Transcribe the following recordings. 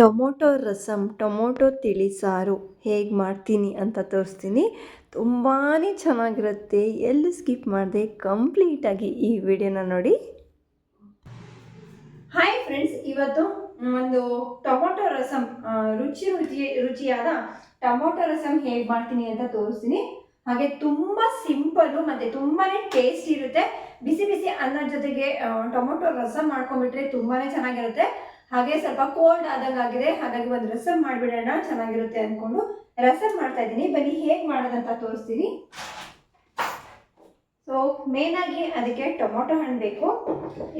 Tomato rasam tomato ತಿಳಿಸಾರು ಹೇಗೆ ಮಾಡ್ತೀನಿ ಅಂತ ತೋರಿಸ್ತೀನಿ. ತುಂಬಾ ಚೆನ್ನಾಗಿರುತ್ತೆ. ಎಲ್ಲೂ ಸ್ಕಿಪ್ ಮಾಡಿದೆ ಕಂಪ್ಲೀಟಾಗಿ ಈ ವಿಡಿಯೋನ ನೋಡಿ. ಹಾಯ್ ಫ್ರೆಂಡ್ಸ್, ಇವತ್ತು ಒಂದು ಟೊಮೊಟೊ ರಸಮ್ ರುಚಿ ರುಚಿ, ರುಚಿಯಾದ ಟೊಮೊಟೊ ರಸಮ್ ಹೇಗೆ ಮಾಡ್ತೀನಿ ಅಂತ ತೋರಿಸ್ತೀನಿ. ಹಾಗೆ ತುಂಬ ಸಿಂಪಲ್ಲು, ಮತ್ತೆ ತುಂಬಾನೇ ಟೇಸ್ಟ್ ಇರುತ್ತೆ. ಬಿಸಿ ಬಿಸಿ ಅನ್ನದ ಜೊತೆಗೆ ಟೊಮೊಟೊ ರಸಮ್ ಮಾಡ್ಕೊಂಡ್ಬಿಟ್ರೆ ತುಂಬಾನೇ ಚೆನ್ನಾಗಿರುತ್ತೆ. ಹಾಗೆ ಸ್ವಲ್ಪ ಕೋಲ್ಡ್ ಆದಂಗೆ ಆಗಿದೆ ಹಾಗಾಗಿ ಒಂದು ರಸಮ್ ಮಾಡಿಬಿಡೋಣ. ಚೆನ್ನಾಗಿರುತ್ತೆ ಅಂದ್ಕೊಂಡು ರಸಮ್ ಮಾಡ್ತಾ ಇದ್ದೀನಿ. ಬನ್ನಿ, ಹೇಗೆ ಮಾಡೋದಂತ ತೋರಿಸ್ತೀನಿ. ಸೊ ಮೇನಾಗಿ ಅದಕ್ಕೆ ಟೊಮೊಟೊ ಹಣ್ಣು ಬೇಕು.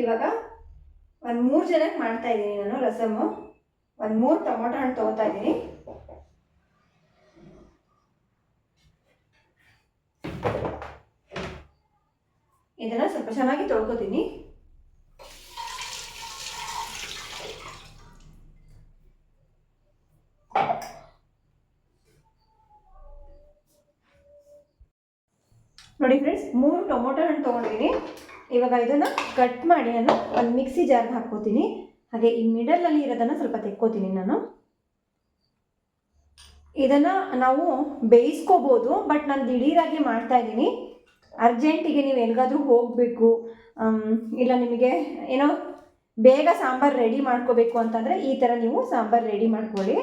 ಇವಾಗ ಒಂದು ಮೂರು ಜನಕ್ಕೆ ಮಾಡ್ತಾ ಇದ್ದೀನಿ ನಾನು ರಸಮು ಒಂದು ಮೂರು ಟೊಮೊಟೊ ಹಣ್ಣು ತೊಗೋತಾ ಇದ್ದೀನಿ. ಇದನ್ನು ಸ್ವಲ್ಪ ಚೆನ್ನಾಗಿ ತೊಳ್ಕೊತೀನಿ. ನೋಡಿ ಫ್ರೆಂಡ್ಸ್ ಮೂರು ಟೊಮೊಟೊ ಹಣ್ಣು ತೊಗೊಂಡಿದ್ದೀನಿ. ಇವಾಗ ಇದನ್ನು ಕಟ್ ಮಾಡಿ ನಾನು ಒಂದು ಮಿಕ್ಸಿ ಜಾರ್ಗೆ ಹಾಕ್ಕೋತೀನಿ. ಹಾಗೆ ಈ ಮಿಡಲಲ್ಲಿ ಇರೋದನ್ನು ಸ್ವಲ್ಪ ತೆಕ್ಕೋತೀನಿ ನಾನು. ಇದನ್ನು ನಾವು ಬೇಯಿಸ್ಕೋಬೋದು ಬಟ್ ನಾನು ದಿಢೀರಾಗಿ ಮಾಡ್ತಾ ಇದ್ದೀನಿ. ಅರ್ಜೆಂಟಿಗೆ ನೀವು ಎಲ್ಲಿಗಾದರೂ ಹೋಗಬೇಕು. ಇಲ್ಲ ನಿಮಗೆ ಏನೋ ಬೇಗ ಸಾಂಬಾರು ರೆಡಿ ಮಾಡ್ಕೋಬೇಕು ಅಂತಂದರೆ ಈ ಥರ ನೀವು ಸಾಂಬಾರು ರೆಡಿ ಮಾಡ್ಕೊಳ್ಳಿ.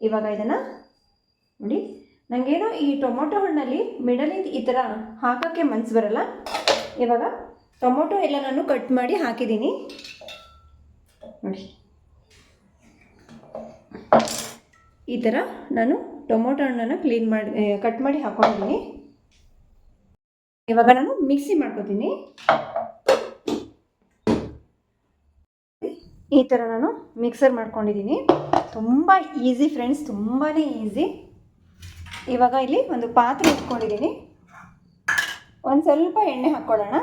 ಇವಾಗ ಇದನ್ನು ನೋಡಿ. ನನಗೇನೋ ಈ ಟೊಮೊಟೊ ಹಣ್ಣಲ್ಲಿ ಮಿಡಲಿಂದ ಈ ಥರ ಹಾಕೋಕ್ಕೆ ಮನಸ್ಸು ಬರಲ್ಲ. ಇವಾಗ ಟೊಮೊಟೊ ಎಲ್ಲ ನಾನು ಕಟ್ ಮಾಡಿ ಹಾಕಿದ್ದೀನಿ. ನೋಡಿ. ಈ ಥರ ನಾನು ಟೊಮೊಟೊ ಹಣ್ಣನ್ನು ಕ್ಲೀನ್ ಮಾಡಿ ಕಟ್ ಮಾಡಿ ಹಾಕೊಂಡಿದ್ದೀನಿ. ಇವಾಗ ನಾನು ಮಿಕ್ಸಿ ಮಾಡ್ಕೊತೀನಿ. ಈ ಥರ ನಾನು ಮಿಕ್ಸರ್ ಮಾಡ್ಕೊಂಡಿದ್ದೀನಿ. ತುಂಬ ಈಸಿ ಫ್ರೆಂಡ್ಸ್ ತುಂಬಾ ಈಸಿ ಇವಾಗ ಇಲ್ಲಿ ಒಂದು ಪಾತ್ರೆ ಇಟ್ಕೊಂಡಿದ್ದೀನಿ ಒಂದು ಸ್ವಲ್ಪ ಎಣ್ಣೆ ಹಾಕ್ಕೊಳ್ಳೋಣ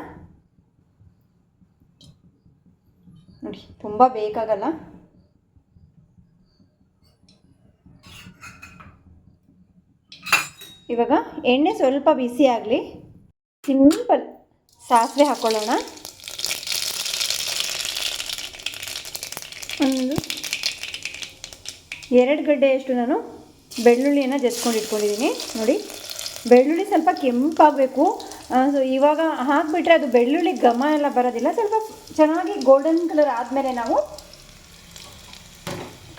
ನೋಡಿ, ತುಂಬ ಬೇಕಾಗಲ್ಲ. ಇವಾಗ ಎಣ್ಣೆ ಸ್ವಲ್ಪ ಬಿಸಿ ಆಗಲಿ, ಸಿಂಪಲ್ ಸಾಸಿವೆ ಹಾಕ್ಕೊಳ್ಳೋಣ ಒಂದು, ಎರಡು ಗಡ್ಡೆಯಷ್ಟು ನಾನು ಬೆಳ್ಳುಳ್ಳಿಯನ್ನು ಜಜ್ಕೊಂಡು ಇಟ್ಕೊಂಡಿದ್ದೀನಿ. ನೋಡಿ, ಬೆಳ್ಳುಳ್ಳಿ ಸ್ವಲ್ಪ ಕೆಂಪಾಗಬೇಕು. ಸೊ ಇವಾಗ ಹಾಕಿಬಿಟ್ರೆ ಅದು ಬೆಳ್ಳುಳ್ಳಿ ಘಮ ಎಲ್ಲ ಬರೋದಿಲ್ಲ. ಸ್ವಲ್ಪ ಚೆನ್ನಾಗಿ ಗೋಲ್ಡನ್ ಕಲರ್ ಆದಮೇಲೆ ನಾವು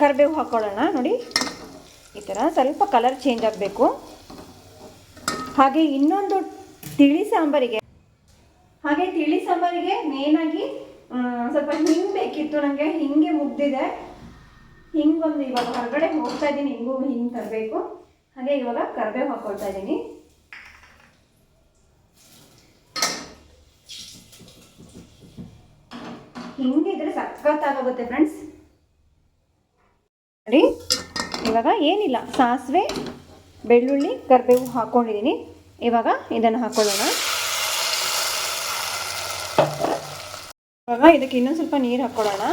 ಕರಿಬೇವು ಹಾಕ್ಕೊಳ್ಳೋಣ ನೋಡಿ, ಈ ಥರ ಸ್ವಲ್ಪ ಕಲರ್ ಚೇಂಜ್ ಆಗಬೇಕು. ಹಾಗೆ ಇನ್ನೊಂದು ತಿಳಿ ಸಾಂಬಾರಿಗೆ, ಹಾಗೆ ತಿಳಿ ಸಾಂಬಾರಿಗೆ ಮೇನಾಗಿ ಸ್ವಲ್ಪ ಹಿಂಗೆ ಬೇಕಿತ್ತು. ನನಗೆ ಹಿಂಗೆ ಮುಗ್ದಿದೆ. ಹಿಂಗೊಂದು ಇವಾಗ ಹೊರಗಡೆ ಹೋಗ್ತಾ ಇದ್ದೀನಿ, ಹಿಂಗೂ ಹಿಂಗೆ ತರಬೇಕು. ಹಾಗೆ ಇವಾಗ ಕರಿಬೇವು ಹಾಕ್ಕೊಳ್ತಾ ಇದ್ದೀನಿ. ಹಿಂಗಿದ್ರೆ ಸಖತ್ತಾಗೋಗುತ್ತೆ ಫ್ರೆಂಡ್ಸ್ ನೋಡಿ, ಇವಾಗ ಏನಿಲ್ಲ, ಸಾಸಿವೆ, ಬೆಳ್ಳುಳ್ಳಿ ಕರಿಬೇವು ಹಾಕ್ಕೊಂಡಿದ್ದೀನಿ ಇವಾಗ ಇದನ್ನು ಹಾಕೊಳ್ಳೋಣ. ಇವಾಗ ಇದಕ್ಕೆ ಇನ್ನೊಂದು ಸ್ವಲ್ಪ ನೀರು ಹಾಕ್ಕೊಳ್ಳೋಣ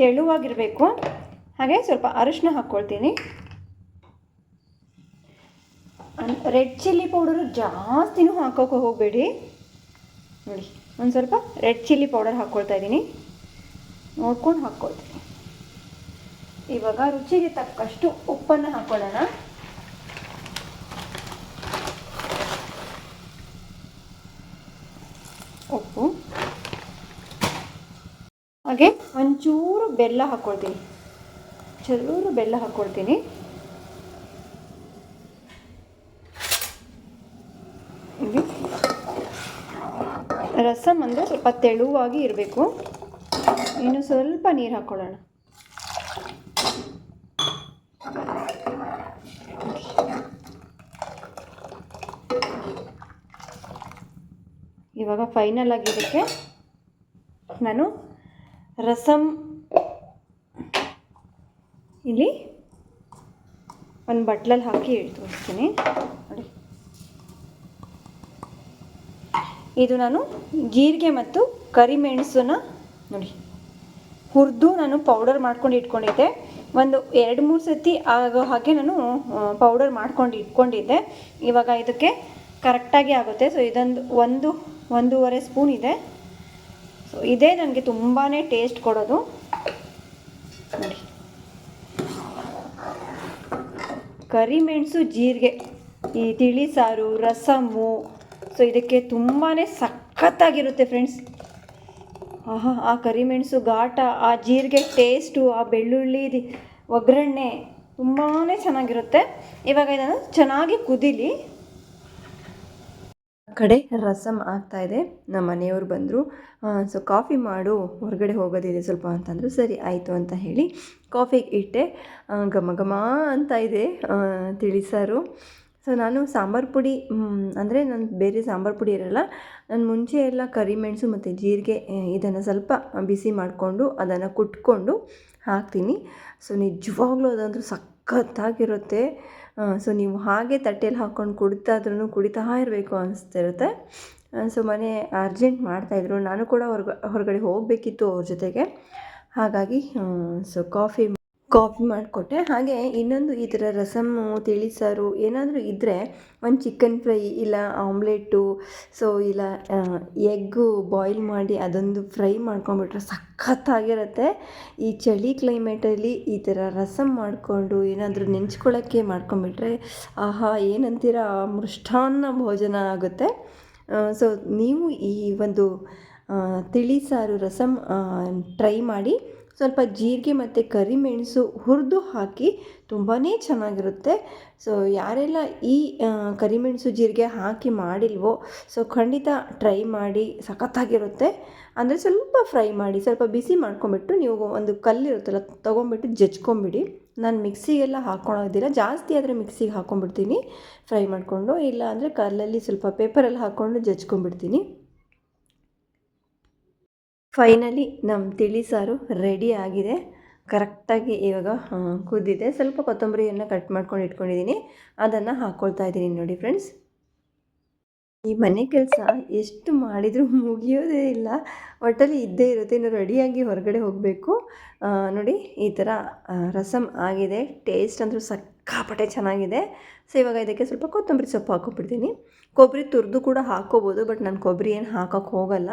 ತೆಳುವಾಗಿರಬೇಕು. ಹಾಗೆ ಸ್ವಲ್ಪ ಅರಿಶಿನ ಹಾಕ್ಕೊಳ್ತೀನಿ. ರೆಡ್ ಚಿಲ್ಲಿ ಪೌಡರು ಜಾಸ್ತಿನೂ ಹಾಕೋಕೆ ಹೋಗಬೇಡಿ. ನೋಡಿ, ಒಂದು ಸ್ವಲ್ಪ ರೆಡ್ ಚಿಲ್ಲಿ ಪೌಡರ್ ಹಾಕ್ಕೊಳ್ತಾ ಇದ್ದೀನಿ. ನೋಡ್ಕೊಂಡು ಹಾಕ್ಕೊಳ್ತೀನಿ. ಇವಾಗ ರುಚಿಗೆ ತಕ್ಕಷ್ಟು ಉಪ್ಪನ್ನು ಹಾಕ್ಕೊಳ್ಳೋಣ. ಹಾಗೆ ಒಂಚೂರು ಬೆಲ್ಲ ಹಾಕ್ಕೊಳ್ತೀನಿ ಚೂರು ಬೆಲ್ಲ ಹಾಕ್ಕೊಳ್ತೀನಿ ಇಲ್ಲಿ ರಸಮ್ ಅಂದರೆ ಸ್ವಲ್ಪ ತೆಳುವಾಗಿ ಇರಬೇಕು. ಇನ್ನು ಸ್ವಲ್ಪ ನೀರು ಹಾಕ್ಕೊಳ್ಳೋಣ ಇವಾಗ ಫೈನಲ್ ಆಗಿ ಇದಕ್ಕೆ ನಾನು ರಸಮ್ ಇಲ್ಲಿ ಒಂದು ಬಟ್ಲಲ್ಲಿ ಹಾಕಿ ತೋರಿಸ್ತೀನಿ ನೋಡಿ. ಇದು ನಾನು ಜೀರಿಗೆ ಮತ್ತು ಕರಿಮೆಣಸನ್ನ ನೋಡಿ. ಹುರಿದು ನಾನು ಪೌಡರ್ ಮಾಡ್ಕೊಂಡು ಇಟ್ಕೊಂಡಿದ್ದೆ. ಒಂದು ಎರಡು ಮೂರು ಸತಿ ಆಗೋ ಹಾಗೆ ನಾನು ಪೌಡರ್ ಮಾಡ್ಕೊಂಡು ಇಟ್ಕೊಂಡಿದ್ದೆ. ಇವಾಗ ಇದಕ್ಕೆ ಕರೆಕ್ಟಾಗಿ ಆಗುತ್ತೆ. ಸೊ ಇದೊಂದು ಒಂದು, ಒಂದೂವರೆ ಸ್ಪೂನ್ ಇದೆ. ಸೊ ಇದೇ ನನಗೆ ತುಂಬಾ ಟೇಸ್ಟ್ ಕೊಡೋದು. ನೋಡಿ. ಕರಿಮೆಣಸು ಜೀರಿಗೆ, ಈ ತಿಳಿ ಸಾರು ರಸಮ್ಮು ಸೊ ಇದಕ್ಕೆ ತುಂಬಾ ಸಖತ್ತಾಗಿರುತ್ತೆ ಫ್ರೆಂಡ್ಸ್ ಆಹಾ, ಆ ಕರಿಮೆಣಸು ಘಾಟ, ಆ ಜೀರಿಗೆ ಟೇಸ್ಟು ಆ ಬೆಳ್ಳುಳ್ಳಿ ಒಗ್ಗರಣೆ ತುಂಬಾ ಚೆನ್ನಾಗಿರುತ್ತೆ. ಇವಾಗ ಇದನ್ನು ಚೆನ್ನಾಗಿ ಕುದೀಲಿ. ಕಡೆ ರಸಮ್ ಆಗ್ತಾ ಇದೆ. ನಮ್ಮ ಮನೆಯವರು ಬಂದರು ಸೊ ಕಾಫಿ ಮಾಡು, ಹೊರಗಡೆ ಹೋಗೋದಿದೆ ಸ್ವಲ್ಪ ಅಂತಂದರು, ಸರಿ, ಆಯಿತು ಅಂತ ಹೇಳಿ ಕಾಫಿಗೆ ಇಟ್ಟೆ. ಘಮ ಘಮ ಅಂತ ಇದೆ ತಿಳಿಸಾರು ಸೊ ನಾನು ಸಾಂಬಾರು ಪುಡಿ ಅಂದರೆ ನಾನು ಬೇರೆ ಸಾಂಬಾರು ಪುಡಿ ಇರಲ್ಲ. ನಾನು ಮುಂಚೆ ಎಲ್ಲ ಕರಿಮೆಣಸು ಮತ್ತು ಜೀರಿಗೆ ಇದನ್ನು ಸ್ವಲ್ಪ ಬಿಸಿ ಮಾಡಿಕೊಂಡು ಅದನ್ನು ಕುಟ್ಕೊಂಡು ಹಾಕ್ತೀನಿ. ಸೊ ನಿಜವಾಗ್ಲೂ ಅದಂತೂ ಸಖತ್ತಾಗಿರುತ್ತೆ. ಸೊ ನೀವು ಹಾಗೆ ತಟ್ಟೆಯಲ್ಲಿ ಹಾಕ್ಕೊಂಡು ಕುಡಿತಾದ್ರೂ ಕುಡಿತಾ ಇರಬೇಕು ಅನಿಸ್ತಿರುತ್ತೆ. ಸೊ ಮನೆ ಅರ್ಜೆಂಟ್ ಮಾಡ್ತಾಯಿದ್ರು ನಾನು ಕೂಡ ಹೊರ್ಗ, ಹೊರಗಡೆ ಹೋಗಬೇಕಿತ್ತು ಅವ್ರ ಜೊತೆಗೆ. ಹಾಗಾಗಿ ಸೊ ಕಾಫಿ ಕಾಫಿ ಮಾಡಿಕೊಟ್ಟೆ. ಹಾಗೆ ಇನ್ನೊಂದು ಈ ಥರ ರಸಮ್ಮು ತಿಳಿಸಾರು ಏನಾದರೂ ಇದ್ದರೆ ಒಂದು ಚಿಕನ್ ಫ್ರೈ ಇಲ್ಲ ಆಮ್ಲೆಟ್ಟು ಸೊ ಇಲ್ಲ ಎಗ್ಗು ಬಾಯ್ಲ್ ಮಾಡಿ ಅದೊಂದು ಫ್ರೈ ಮಾಡ್ಕೊಂಬಿಟ್ರೆ ಸಖತ್ತಾಗಿರುತ್ತೆ. ಈ ಚಳಿ ಕ್ಲೈಮೇಟಲ್ಲಿ ಈ ಥರ ರಸಮ್ ಮಾಡಿಕೊಂಡು ಏನಾದರೂ ನೆಂಚ್ಕೊಳ್ಳೋಕ್ಕೆ ಮಾಡ್ಕೊಂಬಿಟ್ರೆ ಆಹಾ, ಏನಂತೀರ ಮೃಷ್ಟಾನ್ನ ಭೋಜನ ಆಗುತ್ತೆ. ಸೊ ನೀವು ಈ ಒಂದು ತಿಳಿಸಾರು ತಿಳಿ ಸಾರು ರಸಮ್ ಟ್ರೈ ಮಾಡಿ. ಸ್ವಲ್ಪ ಜೀರಿಗೆ ಮತ್ತು ಕರಿಮೆಣಸು ಹುರಿದು ಹಾಕಿ ತುಂಬಾ ಚೆನ್ನಾಗಿರುತ್ತೆ. ಸೊ ಯಾರೆಲ್ಲ ಈ ಕರಿಮೆಣಸು ಜೀರಿಗೆ ಹಾಕಿ ಮಾಡಿಲ್ವೋ ಸೊ ಖಂಡಿತ ಟ್ರೈ ಮಾಡಿ, ಸಖತ್ತಾಗಿರುತ್ತೆ. ಅಂದರೆ ಸ್ವಲ್ಪ ಫ್ರೈ ಮಾಡಿ, ಸ್ವಲ್ಪ ಬಿಸಿ ಮಾಡ್ಕೊಂಬಿಟ್ಟು ನೀವು ಒಂದು ಕಲ್ಲಿರುತ್ತಲ್ಲ ತೊಗೊಂಬಿಟ್ಟು ಜಜ್ಕೊಂಬಿಡಿ. ನಾನು ಮಿಕ್ಸಿಗೆಲ್ಲ ಹಾಕ್ಕೊಳೋದಿಲ್ಲ ಜಾಸ್ತಿ ಆದರೆ ಮಿಕ್ಸಿಗೆ ಹಾಕ್ಕೊಂಬಿಡ್ತೀನಿ ಫ್ರೈ ಮಾಡಿಕೊಂಡು ಇಲ್ಲ ಅಂದರೆ ಕಲ್ಲಲ್ಲಿ ಸ್ವಲ್ಪ ಪೇಪರಲ್ಲಿ ಹಾಕ್ಕೊಂಡು ಜಜ್ಕೊಂಬಿಡ್ತೀನಿ ಫೈನಲಿ ನಮ್ಮ ತಿಳಿ ಸಾರು ರೆಡಿ ಆಗಿದೆ. ಕರೆಕ್ಟಾಗಿ ಇವಾಗ ಕುದ್ದಿದೆ. ಸ್ವಲ್ಪ ಕೊತ್ತಂಬರಿಯನ್ನು ಕಟ್ ಮಾಡ್ಕೊಂಡು ಇಟ್ಕೊಂಡಿದ್ದೀನಿ. ಅದನ್ನು ಹಾಕ್ಕೊಳ್ತಾ ಇದ್ದೀನಿ ನೋಡಿ ಫ್ರೆಂಡ್ಸ್ ಈ ಮನೆ ಕೆಲಸ ಎಷ್ಟು ಮಾಡಿದರೂ ಮುಗಿಯೋದೇ ಇಲ್ಲ. ಒಟ್ಟಲ್ಲಿ ಇದ್ದೇ ಇರುತ್ತೆ. ಇನ್ನು ರೆಡಿಯಾಗಿ ಹೊರಗಡೆ ಹೋಗಬೇಕು. ನೋಡಿ, ಈ ಥರ ರಸಮ್ ಆಗಿದೆ. ಟೇಸ್ಟ್ ಅಂದರೂ ಸಕ್ಕಾಪಟ್ಟೆ ಚೆನ್ನಾಗಿದೆ. ಸೊ, ಇವಾಗ ಇದಕ್ಕೆ ಸ್ವಲ್ಪ ಕೊತ್ತಂಬರಿ ಸೊಪ್ಪು ಹಾಕೊಬಿಡ್ತೀನಿ ಕೊಬ್ಬರಿ ತುರಿದು ಕೂಡ ಹಾಕ್ಕೋಬೋದು, ಬಟ್ ನಾನು ಕೊಬ್ಬರಿ ಏನು ಹಾಕೋಕ್ಕೆ ಹೋಗಲ್ಲ.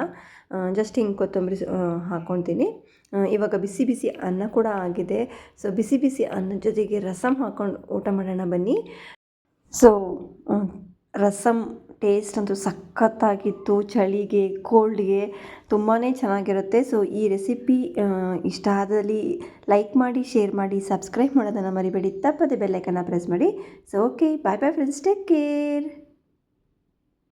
ಜಸ್ಟ್ ಹಿಂಗೆ ಕೊತ್ತಂಬರಿ ಹಾಕ್ಕೊತೀನಿ ಇವಾಗ ಬಿಸಿ ಬಿಸಿ ಅನ್ನ ಕೂಡ ಆಗಿದೆ. ಸೊ, ಬಿಸಿ ಬಿಸಿ ಅನ್ನ ಜೊತೆಗೆ ರಸಮ್ ಹಾಕ್ಕೊಂಡು ಊಟ ಮಾಡೋಣ ಬನ್ನಿ. ಸೊ ರಸಮ್ ಟೇಸ್ಟ್ ಅಂತೂ ಸಖತ್ತಾಗಿತ್ತು, ಚಳಿಗೆ ಕೋಲ್ಡ್ಗೆ ತುಂಬಾ ಚೆನ್ನಾಗಿರುತ್ತೆ. ಸೊ ಈ ರೆಸಿಪಿ ಇಷ್ಟ ಆದಲ್ಲಿ ಲೈಕ್ ಮಾಡಿ ಶೇರ್ ಮಾಡಿ ಸಬ್ಸ್ಕ್ರೈಬ್ ಮಾಡೋದನ್ನು ಮರಿಬೇಡಿ. ತಪ್ಪದೆ ಬೆಲ್ಲೈಕನ್ನ ಪ್ರೆಸ್ ಮಾಡಿ. So okay bye bye friends take care